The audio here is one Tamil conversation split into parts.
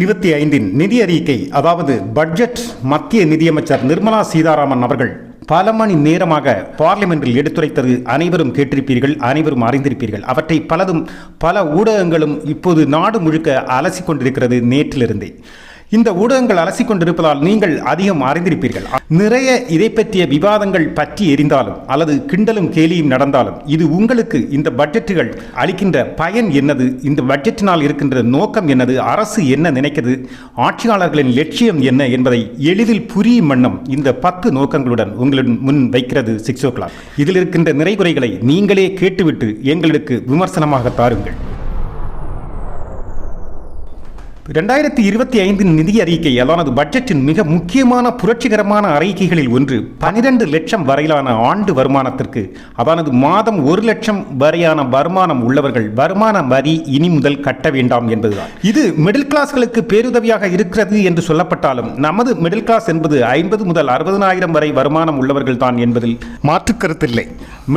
இருபத்தி ஐந்தின் நிதி அறிக்கை அதாவது பட்ஜெட் மத்திய நிதியமைச்சர் நிர்மலா சீதாராமன் அவர்கள் பல மணி நேரமாக பார்லிமெண்டில் எடுத்துரைத்தது அனைவரும் கேட்டிருப்பீர்கள் அனைவரும் அறிந்திருப்பீர்கள். அவற்றை பலதும் பல ஊடகங்களும் இப்போது நாடு முழுக்க அலசிக் கொண்டிருக்கிறது நேற்றிலிருந்தே. இந்த ஊடகங்கள் அலசி கொண்டிருப்பதால் நீங்கள் அதிகம் அறிந்திருப்பீர்கள். நிறைய இதை பற்றிய விவாதங்கள் பற்றி எரிந்தாலும் அல்லது கிண்டலும் கேலியும் நடந்தாலும் இது உங்களுக்கு இந்த பட்ஜெட்டுகள் அளிக்கின்ற பயன் என்னது? இந்த பட்ஜெட்டினால் இருக்கின்ற நோக்கம் என்னது? அரசு என்ன நினைக்கிறது? ஆட்சியாளர்களின் லட்சியம் என்ன என்பதை எளிதில் புரியும் வண்ணம் இந்த பத்து நோக்கங்களுடன் உங்களின் முன் வைக்கிறது சிக்ஸ் ஓ கிளாக். இதில் இருக்கின்ற நிறைகுறைகளை நீங்களே கேட்டுவிட்டு எங்களுக்கு விமர்சனமாக தாருங்கள். ரெண்டாயிரத்தி இருபத்தி ஐந்தின் நிதி அறிக்கை அதானது பட்ஜெட்டின் மிக முக்கியமான புரட்சிகரமான அறிக்கைகளில் ஒன்று பனிரெண்டு லட்சம் வரையிலான ஆண்டு வருமானத்திற்கு அதானது மாதம் ஒரு லட்சம் வரையான வருமானம் உள்ளவர்கள் வருமான வரி இனி முதல் கட்ட வேண்டாம் என்பதுதான். இது மிடில் கிளாஸ்களுக்கு பேருதவியாக இருக்கிறது என்று சொல்லப்பட்டாலும் நமது மிடில் கிளாஸ் என்பது ஐம்பது முதல் அறுபதனாயிரம் வரை வருமானம் உள்ளவர்கள் தான் என்பதில் மாற்று கருத்தில்லை.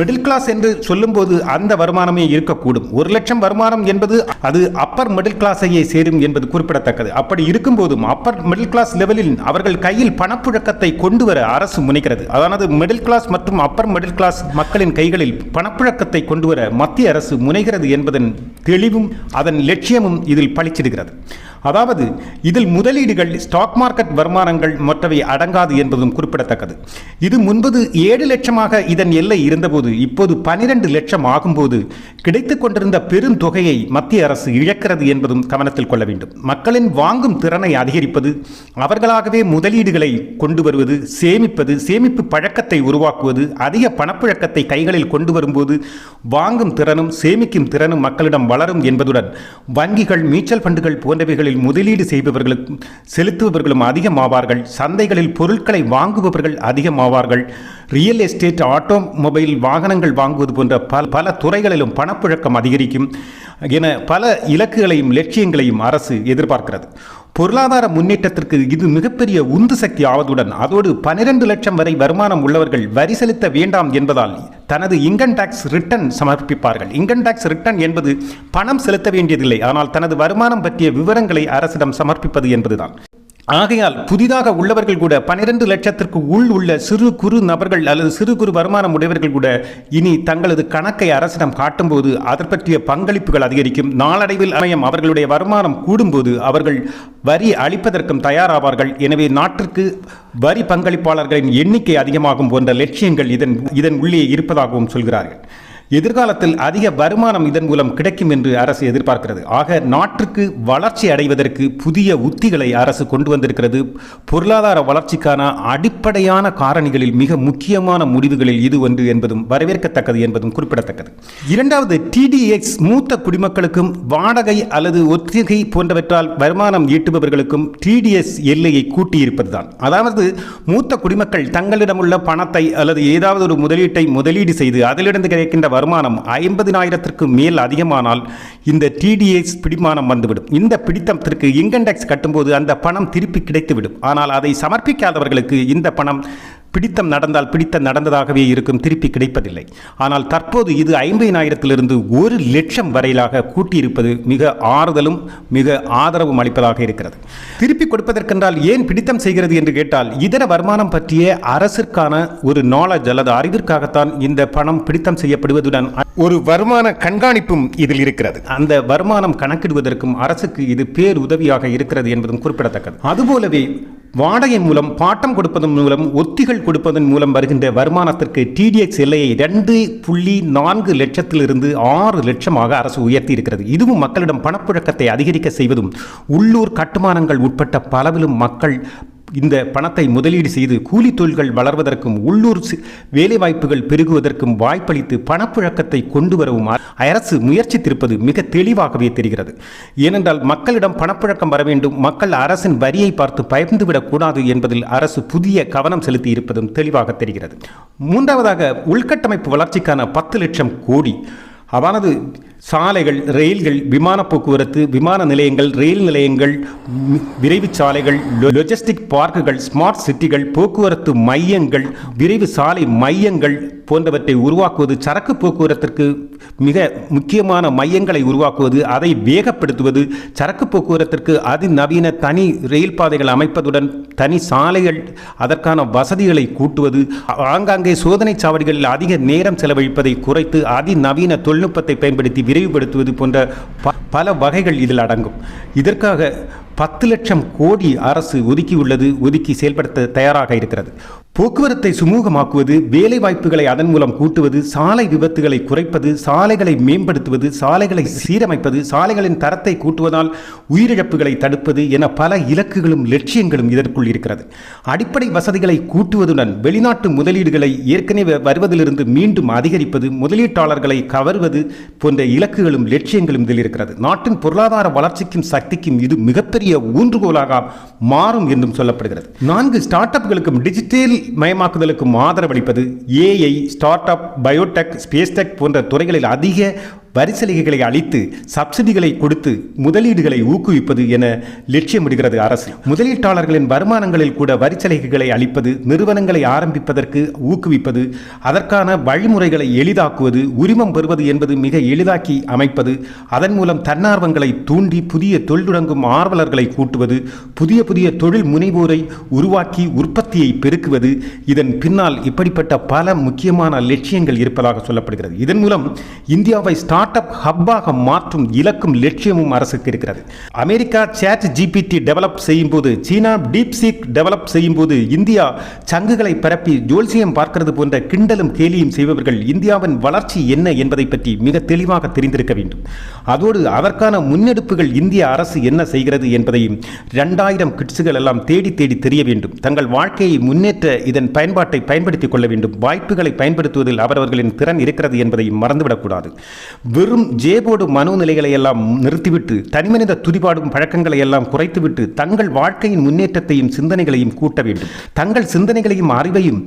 மிடில் கிளாஸ் என்று சொல்லும்போது அந்த வருமானமே இருக்கக்கூடும். ஒரு லட்சம் வருமானம் என்பது அது அப்பர் மிடில் கிளாஸையே சேரும் என்பது குறிப்பிடத்தக்கது. அப்படி இருக்கும்போதும் அப்பர் மிடில் கிளாஸ் லெவலில் அவர்கள் கையில் பணப்புழக்கத்தை கொண்டு வர அரசு முனைக்கிறது அதாவது மிடில் கிளாஸ் மற்றும் அப்பர் மிடில் கிளாஸ் மக்களின் கைகளில் பணப்புழக்கத்தை கொண்டு வர மத்திய அரசு முனைகிறது என்பதன் தெளிவும் அதன் லட்சியமும் இதில் பளிச்சிடுகிறது அதாவது இதில் முதலீடுகள் ஸ்டாக் மார்க்கெட் வருமானங்கள் மற்றவை அடங்காது என்பதும் குறிப்பிடத்தக்கது. இது முன்பது ஏழு லட்சமாக இதன் எல்லை இருந்தபோது இப்போது பனிரெண்டு லட்சம் ஆகும்போது கிடைத்து கொண்டிருந்த பெரும் தொகையை மத்திய அரசு இழக்கிறது என்பதும் கவனத்தில் கொள்ள வேண்டும். மக்களின் வாங்கும் திறனை அதிகரிப்பது அவர்களாகவே முதலீடுகளை கொண்டு வருவது சேமிப்பது சேமிப்பு பழக்கத்தை உருவாக்குவது அதிக பணப்புழக்கத்தை கைகளில் கொண்டு வரும்போது வாங்கும் திறனும் சேமிக்கும் திறனும் மக்களிடம் வளரும் என்பதுடன் வங்கிகள் மியூச்சுவல் ஃபண்டுகள் போன்றவைகளில் முதலீடு செய்பவர்களும் செலுத்துபவர்களும் அதிகமாவார்கள். சந்தைகளில் பொருட்களை வாங்குபவர்கள் அதிகமாவார்கள். ரியல் எஸ்டேட் ஆட்டோமொபைல் வாகனங்கள் வாங்குவது போன்ற பல பல துறைகளிலும் பணப்புழக்கம் அதிகரிக்கும் என பல இலக்குகளையும் லட்சியங்களையும் அரசு எதிர்பார்க்கிறது. பொருளாதார முன்னேற்றத்திற்கு இது மிகப்பெரிய உந்து சக்தி ஆவதுடன் அதோடு பனிரெண்டு லட்சம் வரை வருமானம் உள்ளவர்கள் வரி செலுத்த வேண்டாம் என்பதால் தனது இன்கம் டாக்ஸ் ரிட்டர்ன் சமர்ப்பிப்பார்கள். இன்கம் டாக்ஸ் ரிட்டர்ன் என்பது பணம் செலுத்த வேண்டியதில்லை ஆனால் தனது வருமானம் பற்றிய விவரங்களை அரசிடம் சமர்ப்பிப்பது என்பதுதான். ஆகையால் புதிதாக உள்ளவர்கள் கூட பனிரெண்டு லட்சத்திற்கு உள் உள்ள சிறு குறு நபர்கள் அல்லது சிறு குறு வருமானம் உடையவர்கள் கூட இனி தங்களது கணக்கை அரசிடம் காட்டும்போது அதை பற்றிய பங்களிப்புகள் அதிகரிக்கும். நாளடைவில் அமையம் அவர்களுடைய வருமானம் கூடும்போது அவர்கள் வரி அளிப்பதற்கும் தயாராவார்கள். எனவே நாட்டிற்கு வரி பங்களிப்பாளர்களின் எண்ணிக்கை அதிகமாகும் போன்ற லட்சியங்கள் இதன் இதன் உள்ளே இருப்பதாகவும் சொல்கிறார்கள். எதிர்காலத்தில் அதிக வருமானம் இதன் மூலம் கிடைக்கும் என்று அரசு எதிர்பார்க்கிறது. ஆக நாட்டிற்கு வளர்ச்சி அடைவதற்கு புதிய உத்திகளை அரசு கொண்டு வந்திருக்கிறது. பொருளாதார வளர்ச்சிக்கான அடிப்படையான காரணிகளில் மிக முக்கியமான முடிவுகளில் இது ஒன்று என்பதும் வரவேற்கத்தக்கது என்பதும் குறிப்பிடத்தக்கது. இரண்டாவது டிடிஎக்ஸ் மூத்த குடிமக்களுக்கும் வாடகை அல்லது ஒத்திகை போன்றவற்றால் வருமானம் ஈட்டுபவர்களுக்கும் டிடிஎஸ் எல்லையை கூட்டியிருப்பதுதான். அதாவது மூத்த குடிமக்கள் தங்களிடமுள்ள பணத்தை அல்லது ஏதாவது ஒரு முதலீட்டை முதலீடு செய்து அதிலிருந்து கிடைக்கின்ற வருமானம் ஐம்பதினாயிரத்திற்கு மேல் அதிகமானால் இந்த டிடிஎஸ் பிடிமானம் வந்துவிடும். இந்த பிடித்தத்திற்கு இன்கம் டேக்ஸ் கட்டும்போது அந்த பணம் திருப்பி கிடைத்துவிடும். ஆனால் அதை சமர்ப்பிக்காதவர்களுக்கு இந்த பணம் பிடித்தம் நடந்தால் பிடித்தம் நடந்ததாகவே இருக்கும் திருப்பி கிடைப்பதில்லை. ஆனால் தற்போது இது ஐம்பதினாயிரத்திலிருந்து ஒரு லட்சம் வரையிலாக கூட்டியிருப்பது மிக ஆறுதலும் மிக ஆதரவும் அளிப்பதாக இருக்கிறது. திருப்பி கொடுப்பதற்கென்றால் ஏன் பிடித்தம் செய்கிறது என்று கேட்டால் இதர வருமானம் பற்றிய அரசிற்கான ஒரு நாலேஜ் அல்லது அறிவிற்காகத்தான் இந்த பணம் பிடித்தம் செய்யப்படுவதுடன் ஒரு வருமான கண்காணிப்பும் இதில் இருக்கிறது. அந்த வருமானம் கணக்கிடுவதற்கும் அரசுக்கு இது பேருதவியாக இருக்கிறது என்பதும் குறிப்பிடத்தக்கது. அதுபோலவே வாடகை மூலம் பாட்டம் கொடுப்பதன் மூலம் ஒத்திகள் கொடுப்பதன் மூலம் வருகின்ற வருமானத்திற்கு டிடிஎக்ஸ் எல்லையை ரெண்டு புள்ளி நான்கு லட்சத்திலிருந்து ஆறு லட்சமாக அரசு உயர்த்தி இருக்கிறது இதுவும் மக்களிடம் பணப்புழக்கத்தை அதிகரிக்க செய்வதும் உள்ளூர் கட்டுமானங்கள் உட்பட்ட பலவிலும் மக்கள் இந்த பணத்தை முதலீடு செய்து கூலி தொழில்கள் வளர்வதற்கும் உள்ளூர் வேலைவாய்ப்புகள் பெருகுவதற்கும் வாய்ப்பளித்து பணப்புழக்கத்தை கொண்டு வரவும் அரசு முயற்சித்திருப்பது மிக தெளிவாகவே தெரிகிறது. ஏனென்றால் மக்களிடம் பணப்புழக்கம் வர வேண்டும் மக்கள் அரசின் வரியை பார்த்து பயந்துவிடக்கூடாது என்பதில் அரசு புதிய கவனம் செலுத்தி இருப்பதும் தெளிவாக தெரிகிறது. மூன்றாவதாக உள்கட்டமைப்பு வளர்ச்சிக்கான பத்து லட்சம் கோடி. அதானது சாலைகள் ரயில்கள் விமான போக்குவரத்து விமான நிலையங்கள் ரயில் நிலையங்கள் விரைவு சாலைகள் லொஜிஸ்டிக் பார்க்குகள் ஸ்மார்ட் சிட்டிகள் போக்குவரத்து மையங்கள் விரைவு சாலை மையங்கள் போன்றவற்றை உருவாக்குவது சரக்கு போக்குவரத்திற்கு மிக முக்கியமான மையங்களை உருவாக்குவது அதை வேகப்படுத்துவது சரக்கு போக்குவரத்திற்கு அதிநவீன தனி ரயில் பாதைகள் அமைப்பதுடன் தனி சாலைகள் அதற்கான வசதிகளை கூட்டுவது ஆங்காங்கே சோதனை சாவடிகளில் அதிக நேரம் செலவழிப்பதை குறைத்து அதிநவீன தொழில்நுட்பத்தை பயன்படுத்தி விரைவுபடுத்துவது போன்ற பல வகைகள் இதில் அடங்கும். இதற்காக பத்து லட்சம் கோடி அரசு ஒதுக்கியுள்ளது ஒதுக்கி செயல்படுத்த தயாராக இருக்கிறது. போக்குவரத்தை சுமூகமாக்குவது வேலை வாய்ப்புகளை அதன் மூலம் கூட்டுவது சாலை விபத்துகளை குறைப்பது சாலைகளை மேம்படுத்துவது சாலைகளை சீரமைப்பது சாலைகளின் தரத்தை கூட்டுவதால் உயிரிழப்புகளை தடுப்பது என பல இலக்குகளும் லட்சியங்களும் இதற்குள் இருக்கிறது. அடிப்படை வசதிகளை கூட்டுவதுடன் வெளிநாட்டு முதலீடுகளை ஏற்கனவே வருவதிலிருந்து மீண்டும் அதிகரிப்பது முதலீட்டாளர்களை கவர்வது போன்ற இலக்குகளும் லட்சியங்களும் இதில் இருக்கிறது. நாட்டின் பொருளாதார வளர்ச்சிக்கும் சக்திக்கும் இது மிகப்பெரிய ஊன்றுகோலாக மாறும் என்றும் சொல்லப்படுகிறது. நான்கு ஸ்டார்ட் அப்களுக்கும் டிஜிட்டல் மயமாக்குதலுக்கும் ஆதரவளிப்பது AI start up biotech spacetech போன்ற துறைகளில் அதிக வரி சலுகைகளை அளித்து சப்சிடிகளை கொடுத்து முதலீடுகளை ஊக்குவிப்பது என லட்சியமிடுகிறது அரசு. முதலீட்டாளர்களின் வருமானங்களில் கூட வரி சலுகைகளை அளிப்பது நிறுவனங்களை ஆரம்பிப்பதற்கு ஊக்குவிப்பது அதற்கான வழிமுறைகளை எளிதாக்குவது உரிமம் பெறுவது என்பது மிக எளிதாக்கி அமைப்பது அதன் மூலம் தன்னார்வங்களை தூண்டி புதிய தொழில் தொடங்கும் ஆர்வலர்களை கூட்டுவது புதிய புதிய தொழில் முனைவோரை உருவாக்கி உற்பத்தியை பெருக்குவது இதன் பின்னால் இப்படிப்பட்ட பல முக்கியமான லட்சியங்கள் இருப்பதாக சொல்லப்படுகிறது. இதன் மூலம் இந்தியாவை ஸ்டார்ட் அப் ஹப்பாக மாற்றும் இலக்கும் லட்சியமும் அரசுக்கு இருக்கிறது. அமெரிக்கா சேட் ஜிபிடி டெவலப் செய்யும் போது சீனா டீப்சீக் டெவலப் செய்யும் போது இந்தியா சங்குகளை பரப்பி ஜோல்சியம் பார்க்கிறது போன்ற கிண்டலும் கேலியும் செய்பவர்கள் இந்தியாவின் வளர்ச்சி என்ன என்பதை பற்றி மிக தெளிவாக தெரிந்திருக்க வேண்டும். அதோடு அதற்கான முன்னெடுப்புகள் இந்திய அரசு என்ன செய்கிறது என்பதையும் இரண்டாயிரம் கிட்ஸுகள் எல்லாம் தேடி தேடி தெரிய வேண்டும். தங்கள் வாழ்க்கையை முன்னேற்ற இதன் பயன்பாட்டை பயன்படுத்திக் கொள்ள வேண்டும். வாய்ப்புகளை பயன்படுத்துவதில் அவரவர்களின் திறன் இருக்கிறது என்பதையும் மறந்துவிடக்கூடாது. வெறும் ஜேபோடு மனோநிலைகளை எல்லாம் நிறுத்திவிட்டு தனிமனித துதிபாடும் பழக்கங்களை எல்லாம் குறைத்துவிட்டு தங்கள் வாழ்க்கையின் முன்னேற்றத்தையும் சிந்தனைகளையும் கூட்ட வேண்டும். தங்கள் சிந்தனைகளையும் அறிவையும்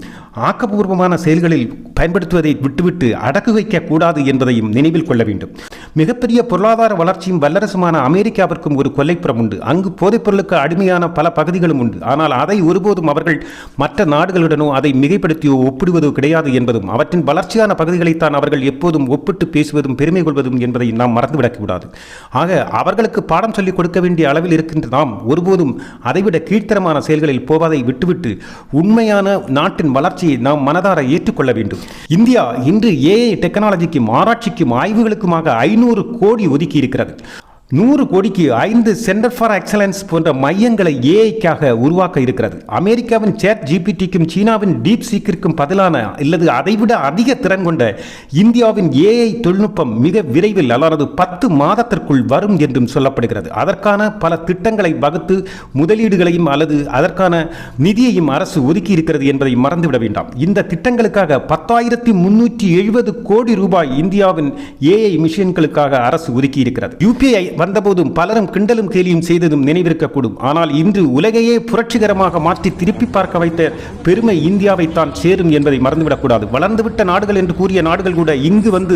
ஆக்கப்பூர்வமான செயல்களில் பயன்படுத்துவதை விட்டுவிட்டு அடக்கு வைக்க கூடாது என்பதையும் நினைவில் கொள்ள வேண்டும். மிகப்பெரிய பொருளாதார வளர்ச்சியும் வல்லரசுமான அமெரிக்காவிற்கும் ஒரு கொல்லைப்புறம் உண்டு. அங்கு போதைப்பொருளுக்கு அடிமையான பல பகுதிகளும் உண்டு. ஆனால் அதை ஒருபோதும் அவர்கள் மற்ற நாடுகளுடனோ அதை மிகைப்படுத்தியோ ஒப்பிடுவதோ கிடையாது என்பதும் அவற்றின் வளர்ச்சியான பகுதிகளைத்தான் அவர்கள் எப்போதும் ஒப்பிட்டு பேசுவதும் பெருமை கொள்வதும் என்பதை நாம் மறந்துவிடக்கூடாது. ஆக அவர்களுக்கு பாடம் சொல்லிக் கொடுக்க வேண்டிய அளவில் இருக்கின்ற நாம் ஒருபோதும் அதைவிட கீழ்த்தரமான செயல்களில் போவதை விட்டுவிட்டு உண்மையான நாட்டின் வளர்ச்சியை நாம் மனதார ஏற்றுக்கொள்ள வேண்டும். இந்தியா இன்று ஏஐ டெக்னாலஜிக்கும் ஆராய்ச்சிக்கும் ஆய்வுகளுக்குமாக ஐநூறு கோடி ஒதுக்கி இருக்கிறது நூறு கோடிக்கு ஐந்து சென்டர் ஃபார் எக்ஸலன்ஸ் போன்ற மையங்களை ஏஐக்காக உருவாக்க இருக்கிறது. அமெரிக்காவின் சேட் ஜிபிடிக்கும் சீனாவின் டீப் சீக்கிற்கும் பதிலான அல்லது அதைவிட அதிக திறன் கொண்ட இந்தியாவின் ஏஐ தொழில்நுட்பம் மிக விரைவில் அல்லது பத்து மாதத்திற்குள் வரும் என்றும் சொல்லப்படுகிறது. அதற்கான பல திட்டங்களை வகுத்து முதலீடுகளையும் அல்லது அதற்கான நிதியையும் அரசு ஒதுக்கி இருக்கிறது என்பதை மறந்துவிட வேண்டாம். இந்த திட்டங்களுக்காக பத்தாயிரத்தி முன்னூற்றி எழுபது கோடி ரூபாய் இந்தியாவின் ஏஐ மிஷின்களுக்காக அரசு ஒதுக்கி இருக்கிறது. யூபிஐ வந்தபோதும் பலரும் கிண்டலும் கேலியும் செய்ததும் நினைவிருக்கக்கூடும். ஆனால் இன்று உலகையே புரட்சிகரமாக மாற்றி திருப்பி பார்க்க வைத்த பெருமை இந்தியாவைத்தான் சேரும் என்பதை மறந்துவிடக்கூடாது. வளர்ந்துவிட்ட நாடுகள் என்று கூறிய நாடுகள் கூட இங்கு வந்து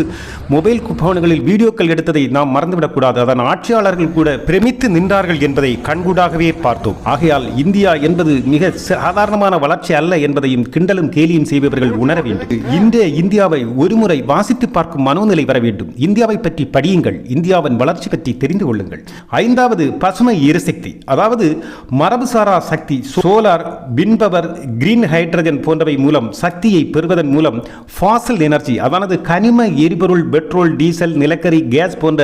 மொபைல் போன்களில் வீடியோக்கள் எடுத்ததை நாம் மறந்துவிடக்கூடாது. அதன் ஆட்சியாளர்கள் கூட பிரமித்து நின்றார்கள் என்பதை கண்கூடாகவே பார்த்தோம். ஆகையால் இந்தியா என்பது மிக சாதாரணமான வளர்ச்சி அல்ல என்பதையும் கிண்டலும் கேலியும் செய்பவர்கள் உணர வேண்டும். இன்றைய இந்தியாவை ஒருமுறை வாசித்து பார்க்கும் மனோநிலை வர வேண்டும். இந்தியாவை பற்றி படியுங்கள். இந்தியாவின் வளர்ச்சி பற்றி தெரிந்து தெரிந்து கொள்ளுங்கள். ஐந்தாவது பசுமை எரிசக்தி. அதாவது மரபுசாரா சக்தி சோலார் பின்பவர் கிரீன் ஹைட்ரஜன் போன்றவை மூலம் சக்தியை பெறுவதன் மூலம் ஃபாசல் எனர்ஜி அதானது கனிம எரிபொருள் பெட்ரோல் டீசல் நிலக்கரி கேஸ் போன்ற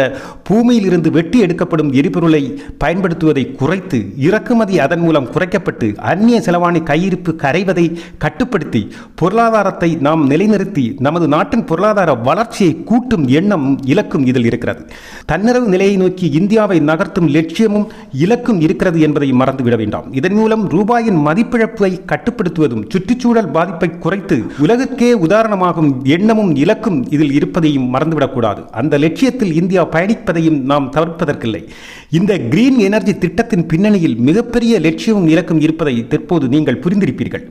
பூமியிலிருந்து வெட்டி எடுக்கப்படும் எரிபொருளை பயன்படுத்துவதை குறைத்து இறக்குமதி அதன் மூலம் குறைக்கப்பட்டு அந்நிய செலவாணி கையிருப்பு கரைவதை கட்டுப்படுத்தி பொருளாதாரத்தை நாம் நிலைநிறுத்தி நமது நாட்டின் பொருளாதார வளர்ச்சியை கூட்டும் எண்ணம் இலக்கும் இதில் இருக்கிறது. தன்னிறவு நிலையை நோக்கி இந்தியாவை நகர்த்தும் லட்சியமும் இலக்கும் இருக்கிறது என்பதை மறந்துவிட வேண்டாம். இதன் மூலம் ரூபாயின் மதிப்பிழப்பை கட்டுப்படுத்துவதும் சுற்றுச்சூழல் பாதிப்பை குறைத்து உலகுக்கே உதாரணமாகும் எண்ணமும் இலக்கும் இதில் இருப்பதையும் மறந்துவிடக்கூடாது. அந்த லட்சியத்தில் இந்தியா பயணிப்பதையும் நாம் தவிர்ப்பதற்கில்லை. இந்த கிரீன் எனர்ஜி திட்டத்தின் பின்னணியில் மிகப்பெரிய லட்சியமும் இலக்கும் இருப்பதை தற்போது நீங்கள் புரிந்திருப்பீர்கள்.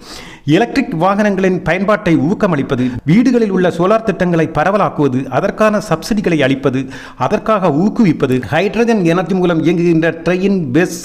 எலக்ட்ரிக் வாகனங்களின் பயன்பாட்டை ஊக்கமளிப்பது வீடுகளில் உள்ள சோலார் திட்டங்களை பரவலாக்குவது அதற்கான சப்சிடிகளை அளிப்பது அதற்காக ஊக்குவிப்பது ஹைட்ரஜன் எனர்ஜி மூலம் இயங்குகின்ற ட்ரெயின் பஸ்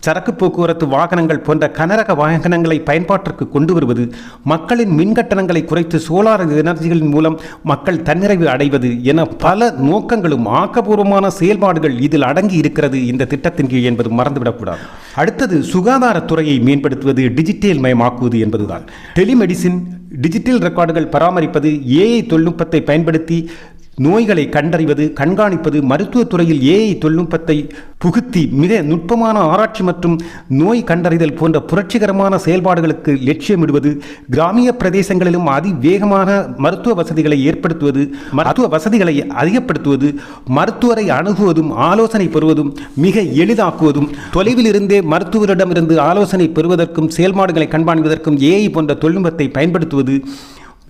சரக்கு போக்குவரத்து வாகனங்கள் போன்ற கனரக வாகனங்களை பயன்பாட்டிற்கு கொண்டு வருவது மக்களின் மின் கட்டணங்களை குறைத்து சோலார் எனர்ஜிகளின் மூலம் மக்கள் தன்னிறைவு அடைவது என பல நோக்கங்களும் ஆக்கப்பூர்வமான செயல்பாடுகள் இதில் அடங்கி இருக்கிறது இந்த திட்டத்தின் கீழ் என்பது மறந்துவிடக்கூடாது. அடுத்தது சுகாதாரத்துறையை மேம்படுத்துவது டிஜிட்டல் மயமாக்குவது என்பதுதான். டெலிமெடிசின் டிஜிட்டல் ரெக்கார்டுகள் பராமரிப்பது ஏஐ தொழில்நுட்பத்தை பயன்படுத்தி நோய்களை கண்டறிவது கண்காணிப்பது மருத்துவத் துறையில் ஏஐ தொழில்நுட்பத்தை புகுத்தி மிக நுட்பமான ஆராய்ச்சி மற்றும் நோய் கண்டறிதல் போன்ற புரட்சிகரமான செயல்பாடுகளுக்கு லட்சியமிடுவது கிராமிய பிரதேசங்களிலும் அதிவேகமான மருத்துவ வசதிகளை ஏற்படுத்துவது மருத்துவ வசதிகளை அதிகப்படுத்துவது மருத்துவரை அணுகுவதும் ஆலோசனை பெறுவதும் மிக எளிதாக்குவதும் தொலைவில் இருந்தே மருத்துவரிடமிருந்து ஆலோசனை பெறுவதற்கும் செயல்பாடுகளை கண்காணிப்பதற்கும் ஏஐ போன்ற தொழில்நுட்பத்தை பயன்படுத்துவது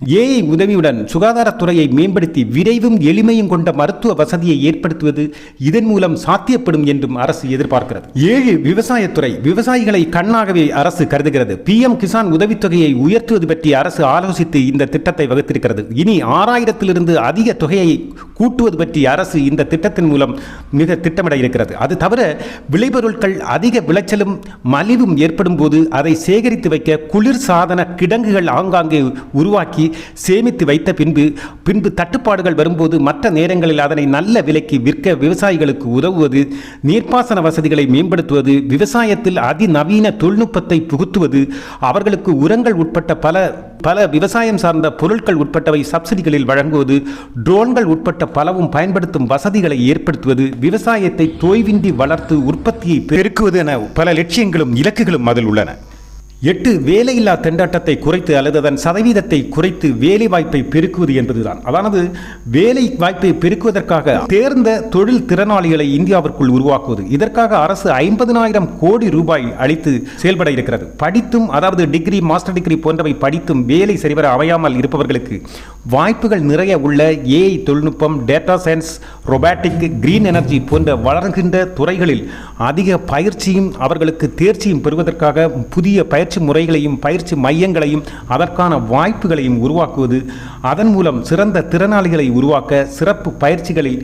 ஏஐ உதவியுடன் சுகாதாரத்துறையை மேம்படுத்தி விரைவும் எளிமையும் கொண்ட மருத்துவ வசதியை ஏற்படுத்துவது இதன் மூலம் சாத்தியப்படும் என்றும் அரசு எதிர்பார்க்கிறது. ஏழு விவசாயத்துறை விவசாயிகளை கண்ணாகவே அரசு கருதுகிறது. பிஎம் கிசான் உதவித்தொகையை உயர்த்துவது பற்றி அரசு ஆலோசித்து இந்த திட்டத்தை வகுத்திருக்கிறது. இனி ஆறாயிரத்திலிருந்து அதிக தொகையை கூட்டுவது பற்றி அரசு இந்த திட்டத்தின் மூலம் மிக திட்டமிட இருக்கிறது. அது தவிர விளைபொருட்கள் அதிக விளைச்சலும் மலிவும் ஏற்படும் போது அதை சேகரித்து வைக்க குளிர் சாதன கிடங்குகள் ஆங்காங்கே உருவாக்கி சேமித்து வைத்த பின்பு பின்பு தட்டுப்பாடுகள் வரும்போது மற்ற நேரங்களில் அதனை நல்ல விலைக்கு விற்க விவசாயிகளுக்கு உதவுவது நீர்ப்பாசன வசதிகளை மேம்படுத்துவது விவசாயத்தில் அதிநவீன தொழில்நுட்பத்தை புகுத்துவது அவர்களுக்கு உரங்கள் உட்பட்ட பல பல விவசாயம் சார்ந்த பொருட்கள் உட்பட்டவை சப்சிடிகளில் வழங்குவது ட்ரோன்கள் உட்பட்ட பலவும் பயன்படுத்தும் வசதிகளை ஏற்படுத்துவது விவசாயத்தை தோய்வின்றி வளர்த்து உற்பத்தியை பெருக்குவது என பல லட்சியங்களும் இலக்குகளும் அதில் உள்ளன. எட்டு வேலையில்லா திண்டாட்டத்தை குறைத்து அல்லது அதன் சதவீதத்தை குறைத்து வேலை வாய்ப்பை பெருக்குவது என்பதுதான். அதானது வேலை வாய்ப்பை பெருக்குவதற்காக தேர்ந்த தொழில் திறனாளிகளை இந்தியாவிற்குள் உருவாக்குவது. இதற்காக அரசு ஐம்பதினாயிரம் கோடி ரூபாய் அளித்து செயல்பட இருக்கிறது. படித்தும் அதாவது டிகிரி மாஸ்டர் டிகிரி போன்றவை படித்தும் வேலை சரிவர அமையாமல் இருப்பவர்களுக்கு வாய்ப்புகள் நிறைய உள்ள ஏஐ தொழில்நுட்பம் data science robotic green energy போன்ற வளர்கின்ற துறைகளில் அதிக பயிற்சியும் அவர்களுக்கு தேர்ச்சியும் பெறுவதற்காக புதிய பயிற்சி முறைகளையும் பயிற்சி மையங்களையும் அதற்கான வாய்ப்புகளையும் உருவாக்குவது அதன் மூலம் சிறந்த திறனாளிகளை உருவாக்க சிறப்பு பயிற்சிகளில்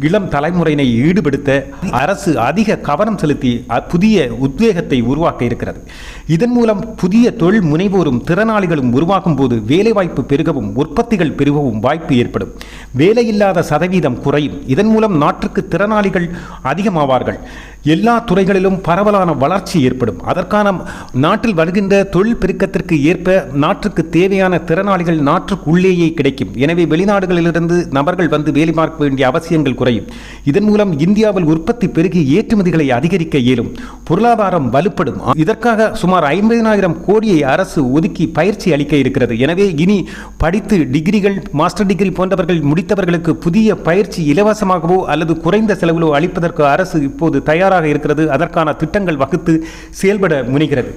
இளம் தலைமுறையினை ஈடுபடுத்த அரசு அதிக கவனம் செலுத்தி அ- புதிய உத்வேகத்தை உருவாக்க இருக்கிறது. இதன் மூலம் புதிய தொழில் முனைவோரும் திறனாளிகளும் உருவாகும் போது வேலைவாய்ப்பு பெருகவும் உற்பத்திகள் பெருகவும் வாய்ப்பு ஏற்படும். வேலையில்லாத சதவீதம் குறையும். இதன் மூலம் நாட்டுக்கு திறனாளிகள் அதிகமாவார்கள். எல்லா துறைகளிலும் பரவலான வளர்ச்சி ஏற்படும். அதற்கான நாட்டில் வருகின்ற தொழில் பெருக்கத்திற்கு ஏற்ப நாட்டுக்கு தேவையான திறனாளிகள் நாட்டுக்குள்ளேயே கிடைக்கும். எனவே வெளிநாடுகளிலிருந்து நபர்கள் வந்து வேலை பார்க்க வேண்டிய அவசியங்கள் குறையும். இதன் மூலம் இந்தியாவில் உற்பத்தி பெருகி ஏற்றுமதிகளை அதிகரிக்க இயலும். பொருளாதாரம் வலுப்படும். இதற்காக சுமார் ஐம்பதினாயிரம் கோடியை அரசு ஒதுக்கி பயிற்சி அளிக்க இருக்கிறது. எனவே இனி படித்து டிகிரிகள் மாஸ்டர் டிகிரி போன்றவர்கள் முடித்தவர்களுக்கு புதிய பயிற்சி இலவசமாகவோ அல்லது குறைந்த செலவிலோ அளிப்பதற்கு அரசு இப்போது தயாராக இருக்கிறது. அதற்கான திட்டங்கள் வகுத்து செயல்பட முனைகிறது.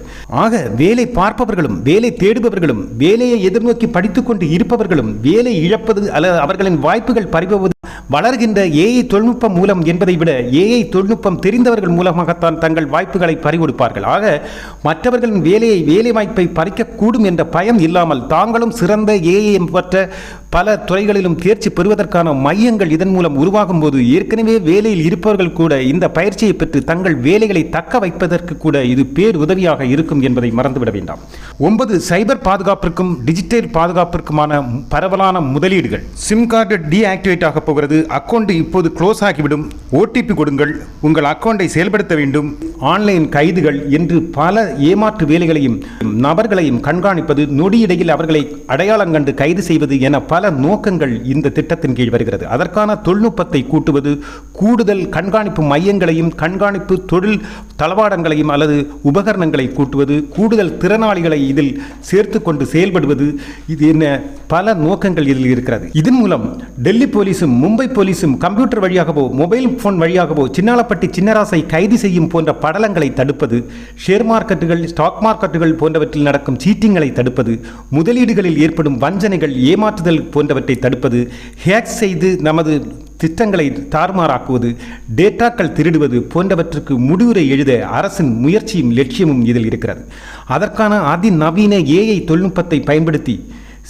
ஆக வேலை பார்ப்பவர்களும் வேலை தேடுபவர்களும் வேலையை எதிர்நோக்கி படித்துக்கொண்டு இருப்பவர்களும் வேலை இழப்பது அல்லது அவர்களின் வாய்ப்புகள் பறிபோவது வளர்கின்ற ஏஐ தொழில்நுட்பம் மூலம் என்பதை விட ஏஐ தொழில்நுட்பம் தெரிந்தவர்கள் மூலமாகத்தான் தங்கள் வாய்ப்புகளை பறிகொடுப்பார்கள். ஆக மற்றவர்களின் வேலையை வேலை வாய்ப்பை பறிக்கக்கூடும் என்ற பயம் இல்லாமல் தாங்களும் சிறந்த ஏஐ பற்ற பல துறைகளிலும் தேர்ச்சி பெறுவதற்கான மையங்கள் இதன் மூலம் உருவாகும் போது ஏற்கனவே வேலையில் இருப்பவர்கள் கூட இந்த பயிற்சியை பெற்று தங்கள் வேலைகளை தக்க வைப்பதற்கு கூட இது பேர் உதவியாக இருக்கும் என்பதை மறந்துவிட வேண்டாம். ஒன்பது சைபர் பாதுகாப்பிற்கும் டிஜிட்டல் பாதுகாப்பிற்குமான பரவலான முதலீடுகள். சிம் கார்டு டீஆக்டிவேட் ஆக போகிறது. அக்கௌண்ட் இப்போது க்ளோஸ் ஆகிவிடும். ஓடிபி கொடுங்கள். உங்கள் அக்கௌண்டை செயல்படுத்த வேண்டும். ஆன்லைன் கைதுகள் என்று பல ஏமாற்று வேலைகளையும் நபர்களையும் கண்காணிப்பது நொடியிடையில் அவர்களை அடையாளம் கண்டு கைது செய்வது என பல நோக்கங்கள் இந்த திட்டத்தின் கீழ் வருகிறது. அதற்கான தொழில்நுட்பத்தை கூட்டுவது கூடுதல் கண்காணிப்பு மையங்களையும் கண்காணிப்பு தொழில் தளவாடங்களையும் அல்லது உபகரணங்களை கூட்டுவது கூடுதல் திறனாளிகளை இதில் சேர்த்து கொண்டு செயல்படுவது இது என்ன பல நோக்கங்கள் இதில் இருக்கிறது. இதன் மூலம் டெல்லி போலீஸும் மும்பை போலீஸும் கம்ப்யூட்டர் வழியாகவோ மொபைல் போன் வழியாகவோ சின்னாலப்பட்டி சின்னராசை கைது செய்யும் போன்ற படலங்களை தடுப்பது ஷேர் மார்க்கெட்டுகள் ஸ்டாக் மார்க்கெட்டுகள் போன்றவற்றில் நடக்கும் சீட்டிங்களை தடுப்பது முதலீடுகளில் ஏற்படும் வஞ்சனைகள் ஏமாற்றுதல் போன்றவற்றை தடுப்பது ஹேக் செய்து நமது திட்டங்களை தாறுமாறாக்குவது டேட்டாக்கள் திருடுவது போன்றவற்றுக்கு முடிவுரை எழுத அரசின் முயற்சியும் லட்சியமும் இதில் இருக்கிறது. அதற்கான அதிநவீன ஏஐ தொழில்நுட்பத்தை பயன்படுத்தி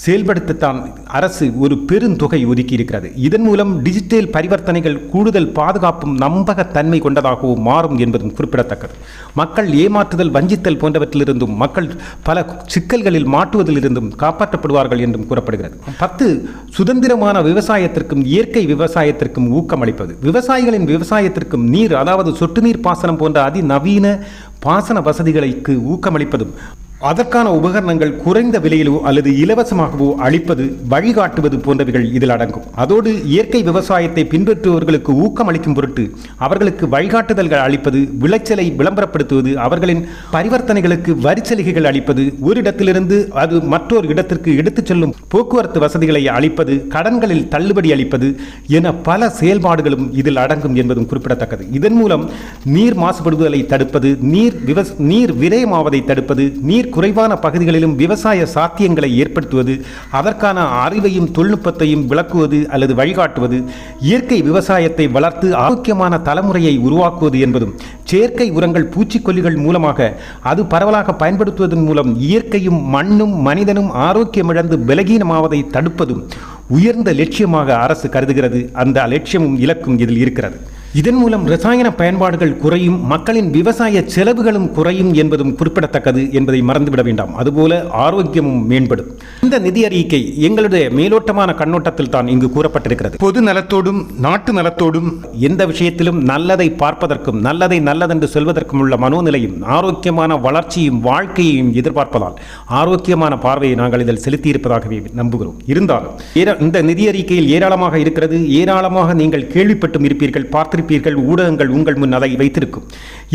செயல்படுத்தத்தான் அரசு ஒரு பெருந்தொகை ஒதுக்கி இருக்கிறது இதன் மூலம் டிஜிட்டல் பரிவர்த்தனைகள் கூடுதல் பாதுகாப்பும் நம்பகத்தன்மை கொண்டதாகவும் மாறும் என்பதும் குறிப்பிடத்தக்கது. மக்கள் ஏமாற்றுதல் வஞ்சித்தல் போன்றவற்றிலிருந்தும் மக்கள் பல சிக்கல்களில் மாட்டுவதிலிருந்தும் காப்பாற்றப்படுவார்கள் என்றும் கூறப்படுகிறது. பத்து சுதந்திரமான விவசாயத்திற்கும் இயற்கை விவசாயத்திற்கும் ஊக்கமளிப்பது. விவசாயிகளின் விவசாயத்திற்கும் நீர் அதாவது சொட்டு நீர் பாசனம் போன்ற அதிநவீன பாசன வசதிகளுக்கு ஊக்கமளிப்பதும் அதற்கான உபகரணங்கள் குறைந்த விலையிலோ அல்லது இலவசமாகவோ அளிப்பது வழிகாட்டுவது போன்றவைகள் இதில் அடங்கும். அதோடு இயற்கை விவசாயத்தை பின்பற்றுபவர்களுக்கு ஊக்கம் அளிக்கும் பொருட்டு அவர்களுக்கு வழிகாட்டுதல்கள் அளிப்பது விளைச்சலை விளம்பரப்படுத்துவது அவர்களின் பரிவர்த்தனைகளுக்கு வரிச்சலுகைகள் அளிப்பது ஒரு இடத்திலிருந்து அது மற்றொரு இடத்திற்கு எடுத்துச் செல்லும் போக்குவரத்து வசதிகளை அளிப்பது கடன்களில் தள்ளுபடி அளிப்பது என பல செயல்பாடுகளும் இதில் அடங்கும் என்பதும் குறிப்பிடத்தக்கது. இதன் மூலம் நீர் மாசுபடுதலை தடுப்பது நீர் விவஸ் நீர் விரயமாவதை தடுப்பது நீர் குறைவான பகுதிகளிலும் விவசாய சாத்தியங்களை ஏற்படுத்துவது அதற்கான அறிவையும் தொழில்நுட்பத்தையும் விளக்குவது அல்லது வழிகாட்டுவது இயற்கை விவசாயத்தை வளர்த்து ஆரோக்கியமான தலைமுறையை உருவாக்குவது என்பதும் செயற்கை உரங்கள் பூச்சிக்கொல்லிகள் மூலமாக அது பரவலாக பயன்படுத்துவதன் மூலம் இயற்கையும் மண்ணும் மனிதனும் ஆரோக்கியமிழந்து பலகீனமாவதை தடுப்பதும் உயர்ந்த லட்சியமாக அரசு கருதுகிறது. அந்த லட்சியமும் இலக்கும் இதில் இருக்கிறது. இதன் மூலம் ரசாயன பயன்பாடுகள் குறையும் மக்களின் விவசாய செலவுகளும் குறையும் என்பதும் குறிப்பிடத்தக்கது என்பதை மறந்துவிட வேண்டாம். அதுபோல ஆரோக்கியமும் மேம்படும். இந்த நிதி அறிக்கை எங்களுடைய மேலோட்டமான கண்ணோட்டத்தில் தான் இங்கு கூறப்பட்டிருக்கிறது. பொது நலத்தோடும் நாட்டு நலத்தோடும் எந்த விஷயத்திலும் நல்லதை பார்ப்பதற்கும் நல்லதை நல்லதென்று சொல்வதற்கும் உள்ள மனோநிலையும் ஆரோக்கியமான வளர்ச்சியும் வாழ்க்கையையும் எதிர்பார்ப்பதால் ஆரோக்கியமான பார்வையை நாங்கள் இதில் செலுத்தியிருப்பதாகவே நம்புகிறோம். இருந்தாலும் இந்த நிதி அறிக்கையில் ஏராளமாக இருக்கிறது. ஏராளமாக நீங்கள் கேள்விப்பட்டும் இருப்பீர்கள். பார்த்திருப்பீர்கள் ஊடகங்கள் உங்கள் முன் அதை வைத்திருக்கும்.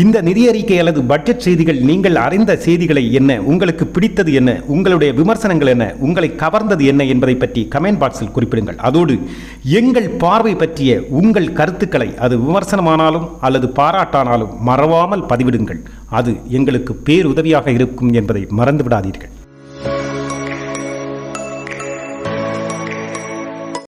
இந்த நிதியறிக்கை அல்லது பட்ஜெட் செய்திகள் நீங்கள் அறிந்த செய்திகளை என்ன உங்களுக்கு பிடித்தது என்ன உங்களுடைய விமர்சனங்கள் என்ன உங்களை கவர்ந்தது என்ன என்பதை பற்றி கமெண்ட் பாக்ஸில் குறிப்பிடுங்கள். அதோடு எங்கள் பார்வை பற்றிய உங்கள் கருத்துக்களை அது விமர்சனமானாலும் அல்லது பாராட்டானாலும் மறவாமல் பதிவிடுங்கள். அது எங்களுக்கு பேருதவியாக இருக்கும் என்பதை மறந்துவிடாதீர்கள்.